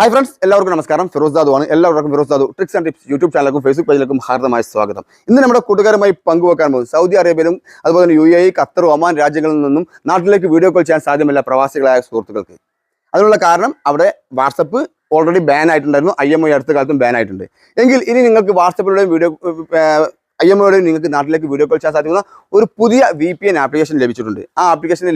Hi friends എല്ലാവർക്കും നമസ്കാരം. ഫിറോസ് ദാദു ആണ്. എല്ലാവർക്കും Firoz Dadu tricks and tips YouTube ചാനലിലേക്കും Facebook പേജിലേക്കും ഹാർദമായ സ്വാഗതം. ഇന്ന് നമ്മുടെ കൂട്ടുകാരുമായി പങ്കുവെക്കാൻ പോകുന്നത് സൗദി അറേബ്യയിലും അതുപോലെ തന്നെ യു എ ഖത്തർ ഒമാൻ രാജ്യങ്ങളിൽ നിന്നും നാട്ടിലേക്ക് വീഡിയോ കോൾ ചെയ്യാൻ സാധ്യമല്ല പ്രവാസികളായ സുഹൃത്തുക്കൾക്ക്. അതിനുള്ള കാരണം അവിടെ വാട്സപ്പ് ഓൾറെഡി ബാൻ ആയിട്ടുണ്ടായിരുന്നു. ഐ എം ഐ അടുത്ത കാലത്തും ബാൻ ആയിട്ടുണ്ട്. എങ്കിൽ ഇനി നിങ്ങൾക്ക് വാട്സപ്പിലൂടെയും വീഡിയോ ഐ എം ഒയുടെ നിങ്ങൾക്ക് നാട്ടിലേക്ക് വീഡിയോ കോൾ ചെയ്യാൻ സാധിക്കുന്ന ഒരു പുതിയ വി പി എൻ ആപ്ലിക്കേഷൻ ലഭിച്ചിട്ടുണ്ട്. ആ ആപ്ലിക്കേഷന്റെ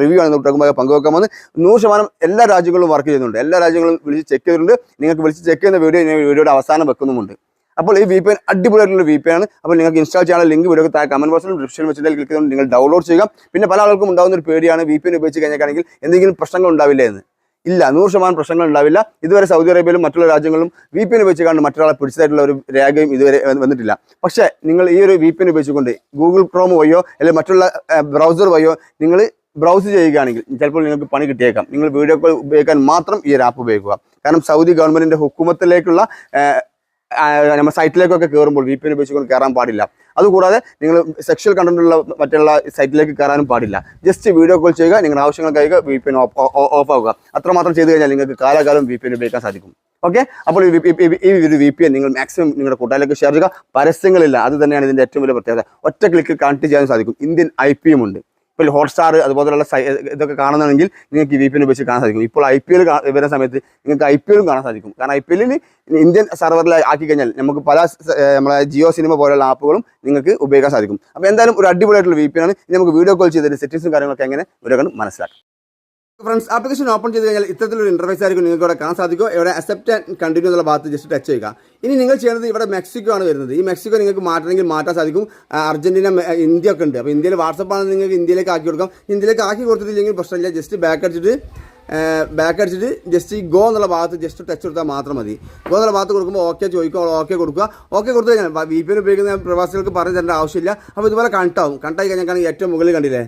റിവ്യൂ ആണ് നമുക്ക് പങ്കുവെക്കാൻ വന്ന് നൂറ് ശതമാനം എല്ലാ രാജ്യങ്ങളും വർക്ക് ചെയ്യുന്നുണ്ട്. എല്ലാ രാജ്യങ്ങളും വിളിച്ച് ചെക്ക് ചെയ്തിട്ടുണ്ട്. നിങ്ങൾക്ക് വിളിച്ച് ചെക്ക് ചെയ്യുന്ന വീഡിയോ വീഡിയോയുടെ അവസാനം വെക്കുന്നുമുണ്ട്. അപ്പോൾ ഈ വി പി എൻ അടിപൊളിയായിട്ടുള്ള വി പി ആണ്. അപ്പോൾ നിങ്ങൾക്ക് ഇൻസ്റ്റാൾ ചെയ്യാനുള്ള ലിങ്ക് വീഡിയോ താഴെ കമന്റ് ബോക്സിലും ഡിസ്ക്രിപ്ഷൻ വെച്ചിട്ട് ക്ലിക്ക് ചെയ്തുകൊണ്ട് നിങ്ങൾ ഡൗൺലോഡ് ചെയ്യുക. പിന്നെ പല ആൾക്കും ഉണ്ടാകുന്ന ഒരു പേടിയാണ് വി പി എൻ ഉപയോഗിച്ച് കഴിഞ്ഞാൽ എന്തെങ്കിലും പ്രശ്നങ്ങൾ ഉണ്ടാവില്ല എന്ന്. ഇല്ല നൂറ് ശതമാനം പ്രശ്നങ്ങൾ ഉണ്ടാവില്ല. ഇതുവരെ സൗദി അറേബ്യയിലും മറ്റുള്ള രാജ്യങ്ങളിലും വി പി എൻ ഉപയോഗിച്ച് കണ്ട് മറ്റൊരാളെ പിടിച്ചതായിട്ടുള്ള ഒരു രേഖയും ഇതുവരെ വന്നിട്ടില്ല. പക്ഷേ നിങ്ങൾ ഈ ഒരു വി പി എൻ ഉപയോഗിച്ചുകൊണ്ട് ഗൂഗിൾ ക്രോം വഴിയോ അല്ലെങ്കിൽ മറ്റുള്ള ബ്രൗസർ വഴിയോ നിങ്ങൾ ബ്രൗസ് ചെയ്യുകയാണെങ്കിൽ ചിലപ്പോൾ നിങ്ങൾക്ക് പണി കിട്ടിയേക്കാം. നിങ്ങൾ വീഡിയോ കോൾ ഉപയോഗിക്കാൻ മാത്രം ഈ ഒരു ആപ്പ് ഉപയോഗിക്കുക. കാരണം സൗദി ഗവൺമെന്റിന്റെ ഹുക്കുമത്തിലേക്കുള്ള നമ്മുടെ സൈറ്റിലേക്കൊക്കെ കയറുമ്പോൾ വി പി എൻ ഉപയോഗിച്ചുകൊണ്ട് കയറാൻ പാടില്ല. അതുകൂടാതെ നിങ്ങൾ സെക്ഷൽ കണ്ടന്റുള്ള മറ്റുള്ള സൈറ്റിലേക്ക് കയറാനും പാടില്ല. ജസ്റ്റ് വീഡിയോ കോൾ ചെയ്യുക നിങ്ങളുടെ ആവശ്യങ്ങൾക്കായി വി പി എൻ ഓഫ് ആവുക അത്രമാത്രം ചെയ്ത് കഴിഞ്ഞാൽ നിങ്ങൾക്ക് കാലാകാലം വി പി എൻ ഉപയോഗിക്കാൻ സാധിക്കും. ഓക്കെ അപ്പോൾ ഈ ഒരു വി പി എൻ നിങ്ങൾ മാക്സിമം നിങ്ങളുടെ കൂട്ടുകാരിലേക്ക് ഷെയർ ചെയ്യുക. പരസ്യങ്ങളില്ല. അത് തന്നെയാണ് ഇതിന്റെ ഏറ്റവും വലിയ പ്രത്യേകത. ഒറ്റ ക്ലിക്കിൽ കണക്ട് ചെയ്യാൻ സാധിക്കും. ഇന്ത്യൻ ഐ പി എം ഉണ്ട്. ഇപ്പോൾ ഹോട്ട്സ്റ്റാർ അതുപോലെയുള്ള ഇതൊക്കെ കാണുന്നതെങ്കിൽ നിങ്ങൾക്ക് ഈ വി പി എൻ ഉപയോഗിച്ച് കാണാൻ സാധിക്കും. ഇപ്പോൾ ഐ പി എൽ വരുന്ന സമയത്ത് നിങ്ങൾക്ക് ഐ പി എല്ലും കാണാൻ സാധിക്കും. കാരണം ഐ പി എല്ലിന് ഇന്ത്യൻ സെർവറിൽ ആക്കി കഴിഞ്ഞാൽ നമുക്ക് പല നമ്മളെ ജിയോ സിനിമ പോലുള്ള ആപ്പുകളും നിങ്ങൾക്ക് ഉപയോഗിക്കാൻ സാധിക്കും. അപ്പോൾ എന്തായാലും ഒരു അടിപൊളിയായിട്ടുള്ള വി പി ആണ്. നമുക്ക് വീഡിയോ കോൾ ചെയ്തിട്ട് സെറ്റിംഗ്സും കാര്യങ്ങളൊക്കെ എങ്ങനെ? കണ്ട് മനസ്സിലാക്കാം ഫ്രണ്ട്സ് ആപ്ലിക്കേഷൻ ഓപ്പൺ ചെയ്ത് കഴിഞ്ഞാൽ ഇത്തരത്തിലൊരു ഇന്റർഫേസ് ആയിരിക്കും നിങ്ങൾക്ക് ഇവിടെ കാണാൻ സാധിക്കും ഇവിടെ അക്സെപ്റ്റ് ആൻഡ് കണ്ടിന്യൂ എന്നുള്ള ഭാഗത്ത് ജസ്റ്റ് ടച്ച് ചെയ്യുക. ഇനി നിങ്ങൾ ചെയ്യുന്നത് ഇവിടെ മെക്സിക്കോ ആണ് വരുന്നത്. ഈ മെക്സിക്കോ നിങ്ങൾക്ക് മാറ്റണമെങ്കിൽ മാറ്റാൻ സാധിക്കും. അർജന്റീന ഇന്ത്യ ഒക്കെ ഉണ്ട്. അപ്പോൾ ഇന്ത്യയിൽ വാട്സപ്പ് ആണ് നിങ്ങൾക്ക് ഇന്ത്യയിലേക്ക് ആക്കി കൊടുക്കാം. ഇന്ത്യയിലേക്ക് ആക്കി കൊടുത്തിട്ടില്ലെങ്കിൽ പ്രശ്നമില്ല. ജസ്റ്റ് ബാക്ക് അടിച്ചിട്ട് ബാക്ക് അടിച്ചിട്ട് ജസ്റ്റ് ഈ ഗോ എന്നുള്ള ഭാഗത്ത് ജസ്റ്റ് ടച്ച് കൊടുത്താൽ മാത്രം മതി. ഗോ എന്നുള്ള ഭാഗത്ത് കൊടുക്കുമ്പോൾ ഓക്കെ ചോദിക്കുക ഓക്കെ കൊടുക്കുക. ഓക്കെ കൊടുത്തു കഴിഞ്ഞാൽ വി പി എൻ ഉപയോഗിക്കുന്ന പ്രവാസികൾക്ക് പറഞ്ഞു തരേണ്ട ആവശ്യമില്ല. അപ്പോൾ ഇതുപോലെ കണ്ടാവും. കണ്ടായി കഴിഞ്ഞാൽ ഏറ്റവും മുകളിൽ കണ്ടില്ലേ?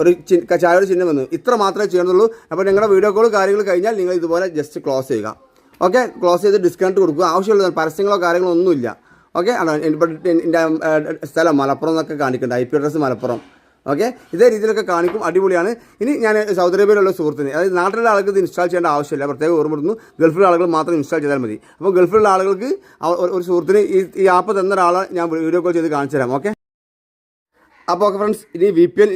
ഒരു ചി- ഒരു ചിഹ്നം വന്നു. ഇത്ര മാത്രമേ ചെയ്യണുള്ളൂ. അപ്പോൾ നിങ്ങളുടെ വീഡിയോ കോൾ കാര്യങ്ങൾ കഴിഞ്ഞാൽ നിങ്ങൾ ഇതുപോലെ ജസ്റ്റ് ക്ലോസ് ചെയ്യുക. ഓക്കെ ക്ലോസ് ചെയ്ത് ഡിസ്കൗണ്ട് കൊടുക്കുക. ആവശ്യമുള്ള പരസ്യങ്ങളോ കാര്യങ്ങളോ ഒന്നുമില്ല. ഓക്കെ ആണോ എന്റെ സ്ഥലം മലപ്പുറം എന്നൊക്കെ കാണിക്കുന്നുണ്ട് I P address Malappuram. Okay ഇതേ രീതിയിലൊക്കെ കാണിക്കും. അടിപൊളിയാണ്. ഇനി ഞാൻ സൗദി അറേബ്യയിലുള്ള സുഹൃത്തിന് അതായത് നാട്ടിലുള്ള ആൾക്ക് ഇത് ഇൻസ്റ്റാൾ ചെയ്യേണ്ട ആവശ്യമില്ല. പ്രത്യേകം ഓർമ്മപ്പെടുന്നു ഗൾഫിലുള്ള ആളുകൾ മാത്രം ഇൻസ്റ്റാൾ ചെയ്താൽ മതി. അപ്പോൾ ഗൾഫിലുള്ള ആളുകൾക്ക് ഒരു- സുഹൃത്തിന് ഈ ഈ ആപ്പ് തന്ന ഒരാളെ ഞാൻ വീഡിയോ കോൾ ചെയ്ത് കാണിച്ചു തരാം ഓക്കെ അപ്പോൾ ഓക്കെ ഫ്രണ്ട്സ് ഇനി വി പി എൻ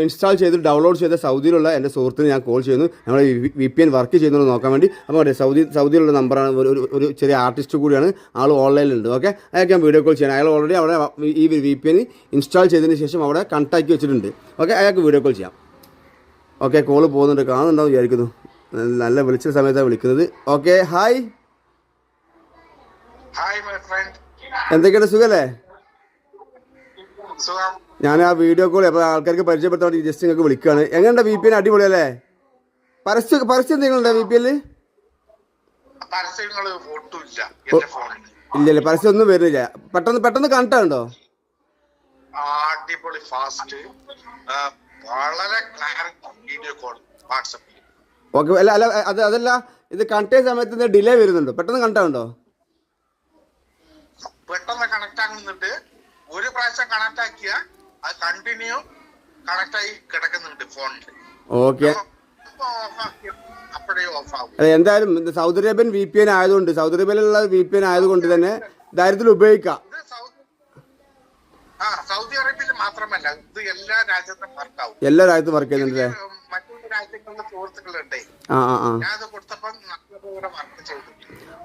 ഇൻസ്റ്റാൾ ചെയ്ത് ഡൗൺലോഡ് ചെയ്ത സൗദിയിലുള്ള എന്റെ സുഹൃത്തിന് ഞാൻ കോൾ ചെയ്യുന്നു. നമ്മൾ വി പി എൻ വർക്ക് ചെയ്യുന്നത് നോക്കാൻ വേണ്ടി. അപ്പോൾ അതെ സൗദി സൗദിയിലുള്ള നമ്പറാണ് ഒരു ഒരു- ചെറിയ ആർട്ടിസ്റ്റ് കൂടിയാണ്. ആൾ ഓൺലൈനിലുണ്ട് ഓക്കെ അയാൾക്ക് ഞാൻ വീഡിയോ കോൾ ചെയ്യണം അയാൾ ഓൾറെഡി അവിടെ ഈ വി പി എൻ ഇൻസ്റ്റാൾ ചെയ്തതിന് ശേഷം അവിടെ കണ്ടാക്ട് വെച്ചിട്ടുണ്ട്. ഓക്കെ അയാൾക്ക് വീഡിയോ കോൾ ചെയ്യാം. ഓക്കെ കോൾ പോകുന്നുണ്ട്. കാണുന്നുണ്ടാവും വിചാരിക്കുന്നു. നല്ല വിളിച്ച സമയത്താണ് വിളിക്കുന്നത്. ഓക്കെ ഹായ് എന്തൊക്കെയാണ് സുഖല്ലേ? സുഖം ഞാൻ ആ വീഡിയോ കോൾ അപ്പോൾ ആൾക്കാർക്ക് പരിചയപ്പെടുത്താൻ വേണ്ടി ജസ്റ്റ് നിങ്ങൾക്ക് വിളിക്കുകയാണ് എങ്ങനെയുണ്ട് വി പി എൻ അടിപൊളിയല്ലേ? പരസ്യം പരസ്യം എന്തെങ്കിലും ഉണ്ടോ വി പി എല്ലിൽ ഇല്ല ഇല്ല പരസ്യം ഒന്നും വരുന്നില്ല. പെട്ടെന്ന് പെട്ടെന്ന് കണ്ടിട്ടുണ്ടോ അടിപൊളി ഫാസ്റ്റ് വളരെ വീഡിയോ കോൾ വാട്സപ്പിൽ ഓക്കെ അല്ല അല്ല അത് അതല്ല ഇത് കണക്ട് ചെയ്യുന്ന സമയത്ത് ഡിലേ വരുന്നുണ്ടോ? പെട്ടെന്ന് കണ്ടിട്ടുണ്ടോ പെട്ടെന്ന് കണക്ട് ആകുന്നുണ്ട് ഒരു പ്രാവശ്യം കണക്ട് ആക്കിയ അത് കണ്ടിന്യൂ കണക്ട് ആയി കിടക്കുന്നുണ്ട് ഫോണിൽ ഓക്കെ എന്തായാലും Saudi Arabian V P N ആയതുകൊണ്ട് സൗദി അറേബ്യയിലുള്ള വി പി എൻ ആയതുകൊണ്ട് തന്നെ ധൈര്യത്തിൽ ഉപയോഗിക്കാം. സൗദി അറേബ്യയിൽ മാത്രമല്ല ഇത് എല്ലാ രാജ്യത്തും വർക്കാവും എല്ലാ രാജ്യത്തും വർക്ക് ചെയ്യുന്നുണ്ട് മറ്റു രാജ്യങ്ങളിലെ സുഹൃത്തുക്കളുണ്ടേ. ഞാൻ അത് കൊടുത്തപ്പോൾ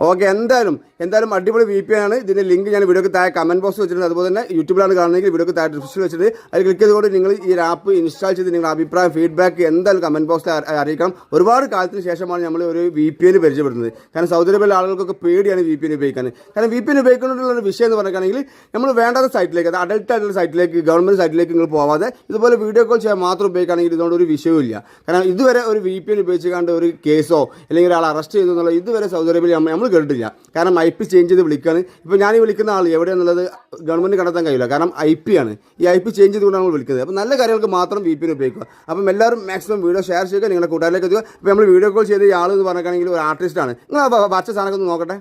ഓക്കെ എന്തായാലും എന്തായാലും അടിപൊളി വി പി ആണ്. ഇതിന്റെ ലിങ്ക് ഞാൻ വീഡിയോക്ക് താഴെ കമന്റ് ബോക്സ് വെച്ചിട്ടുണ്ട്. അതുപോലെ തന്നെ യൂട്യൂബിലാണ് കാണുന്നതെങ്കിൽ വീഡിയോക്ക് താഴെ ഡിസ്ക്രിപ്ഷൻ വെച്ചിട്ട് അതിൽ ക്ലിക്ക് ചെയ്തുകൊണ്ട് നിങ്ങൾ ഈ ആപ്പ് ഇൻസ്റ്റാൾ ചെയ്ത് നിങ്ങളുടെ അഭിപ്രായം ഫീഡ്ബാക്ക് എന്തായാലും കമന്റ് ബോക്സിൽ അറിയിക്കണം. ഒരുപാട് കാലത്തിന് ശേഷമാണ് നമ്മൾ ഒരു വി പി എൻ പരിചയപ്പെടുന്നത്. കാരണം സൗദി അറേബ്യയിലെ ആളുകൾക്കൊക്കെ പേടിയാണ് വി പി എൻ ഉപയോഗിക്കാൻ. കാരണം വി പി എൻ ഉപയോഗിക്കുന്നതിനുള്ള ഒരു വിഷയം എന്ന് പറയുകയാണെങ്കിൽ നമ്മൾ വേണ്ടാത്ത സൈറ്റിലേക്ക് അത് അഡൽട്ട് ആയിട്ടുള്ള സൈറ്റിലേക്ക് ഗവൺമെന്റ് സൈറ്റിലേക്ക് നിങ്ങൾ പോവാതെ ഇതുപോലെ വീഡിയോ കോൾ ചെയ്യാൻ മാത്രം ഉപയോഗിക്കുകയാണെങ്കിൽ ഇതുകൊണ്ട് ഒരു വിഷയവും ഇല്ല കാരണം ഇതുവരെ ഒരു വി പി എൻ ഉപയോഗിച്ചുകൊണ്ട് ഒരു കേസോ അല്ലെങ്കിൽ ഒരാൾ അറസ്റ്റ് ചെയ്തു എന്നുള്ള ഇതുവരെ സൗദി അറേബ്യയിൽ നമ്മൾ കേട്ടിട്ടില്ല. കാരണം ഐ പി ചേഞ്ച് ചെയ്ത് വിളിക്കുകയാണ് ഇപ്പോൾ ഞാൻ ഈ വിളിക്കുന്ന ആൾ എവിടെയാണെന്നുള്ളത് ഗവൺമെന്റ് കണ്ടെത്താൻ കഴിയില്ല. കാരണം ഐ പി ആണ്. ഈ ഐ പി ചേഞ്ച് ചെയ്തുകൊണ്ടാണ് നമ്മൾ വിളിക്കുന്നത്. അപ്പോൾ നല്ല കാര്യങ്ങൾക്ക് മാത്രം വി പി എൻ ഉപയോഗിക്കുക. അപ്പം എല്ലാവരും മാക്സിമം വീഡിയോ ഷെയർ ചെയ്യുക. നിങ്ങളുടെ കൂട്ടുകാരിലേക്ക് എത്തുക ഇപ്പോൾ നമ്മൾ വീഡിയോ കോൾ ചെയ്ത് ഈ ആൾ എന്ന് പറഞ്ഞിട്ടാണെങ്കിൽ ഒരു ആർട്ടിസ്റ്റാണ് നിങ്ങൾ വരച്ച സാധനമൊക്കെ ഒന്ന് നോക്കട്ടെ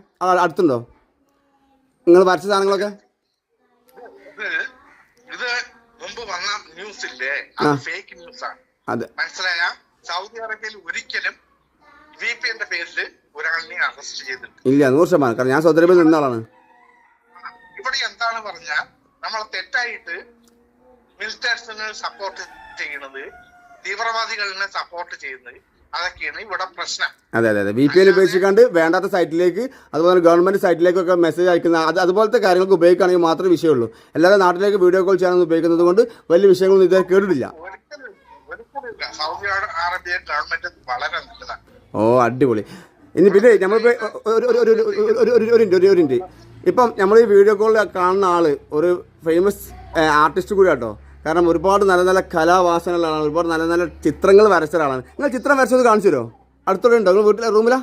അടുത്തുണ്ടോ? നിങ്ങൾ വരച്ച സാധനങ്ങളൊക്കെ? ഇത് മുമ്പ് വന്ന ന്യൂസ് ഇല്ലേ? ഫേക്ക് ന്യൂസ് ആണ്. അതെ. മനസ്സിലായ? സൗദി അറേബ്യയിൽ ഒരിക്കലും വി പി അറേബ്യന്റെ പേരിൽ ഒരാളിനെ അറസ്റ്റ് ചെയ്തിട്ടുണ്ട്. ഇല്ല നൂറ് ശതമാനം. കാരണം ഞാൻ സൗദി അറേബ്യയിൽ നിന്ന ആളാണ്. ഇവിടെ എന്താണ് പറഞ്ഞാൽ നമ്മൾ തെറ്റായിട്ട് മിലിറ്റേഴ്സിനെ സപ്പോർട്ട് ചെയ്യുന്നത് തീവ്രവാദികളെ സപ്പോർട്ട് ചെയ്യുന്നത് അതൊക്കെയാണ് ഇവിടെ പ്രശ്നം. അതെ അതെ അതെ. വി പി എൻ വേണ്ടാത്ത സൈറ്റിലേക്ക് അതുപോലെ ഗവൺമെന്റ് സൈറ്റിലേക്കൊക്കെ മെസ്സേജ് അയക്കുന്ന അത് അതുപോലത്തെ കാര്യങ്ങൾക്ക് ഉപയോഗിക്കുകയാണെങ്കിൽ മാത്രമേ വിഷയമുള്ളൂ. അല്ലാതെ നാട്ടിലേക്ക് വീഡിയോ കോൾ ചെയ്യാനൊന്നും ഉപയോഗിക്കുന്നത് കൊണ്ട് വലിയ വിഷയങ്ങളൊന്നും ഇതുവരെ കേട്ടിട്ടില്ല. സൗദി അറേബ്യ ഗവൺമെന്റ് വളരെ നല്ലതാണ്. ഓ അടിപൊളി. ഇനി പിന്നെ നമ്മൾ ഒരു ഒരു ഒരു ഒരു ഒരു ഒരു ഒരു ഒരു ഒരു മിനിറ്റ്. ഇപ്പം നമ്മൾ ഈ വീഡിയോ കോളിൽ കാണുന്ന ആൾ ഒരു ഫേമസ് ആർട്ടിസ്റ്റ് കൂടി കേട്ടോ കാരണം ഒരുപാട് നല്ല നല്ല കലാവാസനകളാണ് ഒരുപാട് നല്ല നല്ല ചിത്രങ്ങൾ വരച്ച ഒരാളാണ്. നിങ്ങൾ ചിത്രം വരച്ചത് കാണിച്ചു തരുമോ? അടുത്തോടെ ഉണ്ടോ? നിങ്ങൾ വീട്ടിലെ റൂമിലാ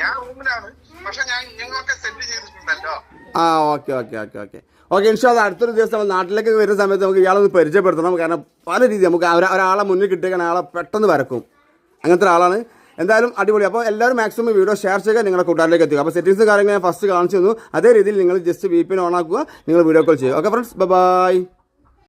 ഞാൻ റൂമിലാണ് പക്ഷെ ഞാൻ സെൻഡ് ചെയ്തിട്ടുണ്ടല്ലോ. ആ okay okay okay okay. Okay ഇൻഷാല്ല അടുത്തൊരു ദിവസം നമ്മൾ നാട്ടിലേക്ക് വരുന്ന സമയത്ത് നമുക്ക് ഇയാളൊന്ന് പരിചയപ്പെടുത്തണം. കാരണം പല രീതി നമുക്ക് ഒരാ- ഒരാളെ മുന്നിൽ കിട്ടിയാൽ ആളെ പെട്ടെന്ന് വരക്കും. അങ്ങനത്തെ ഒരാളാണ്. എന്തായാലും അടിപൊളി. അപ്പോൾ എല്ലാവരും മാക്സിമം വീഡിയോ ഷെയർ ചെയ്യുക നിങ്ങളുടെ കൂട്ടുകാരിലേക്ക് എത്തുക അപ്പോൾ സെറ്റിങ്സ് കാര്യങ്ങൾ ഞാൻ ഫസ്റ്റ് കാണിച്ചു തന്നു. അതേ രീതിയിൽ നിങ്ങൾ ജസ്റ്റ് വി പി ഓൺ ആക്കുക. നിങ്ങൾ വീഡിയോ കോൾ ചെയ്യുക. Okay friends bye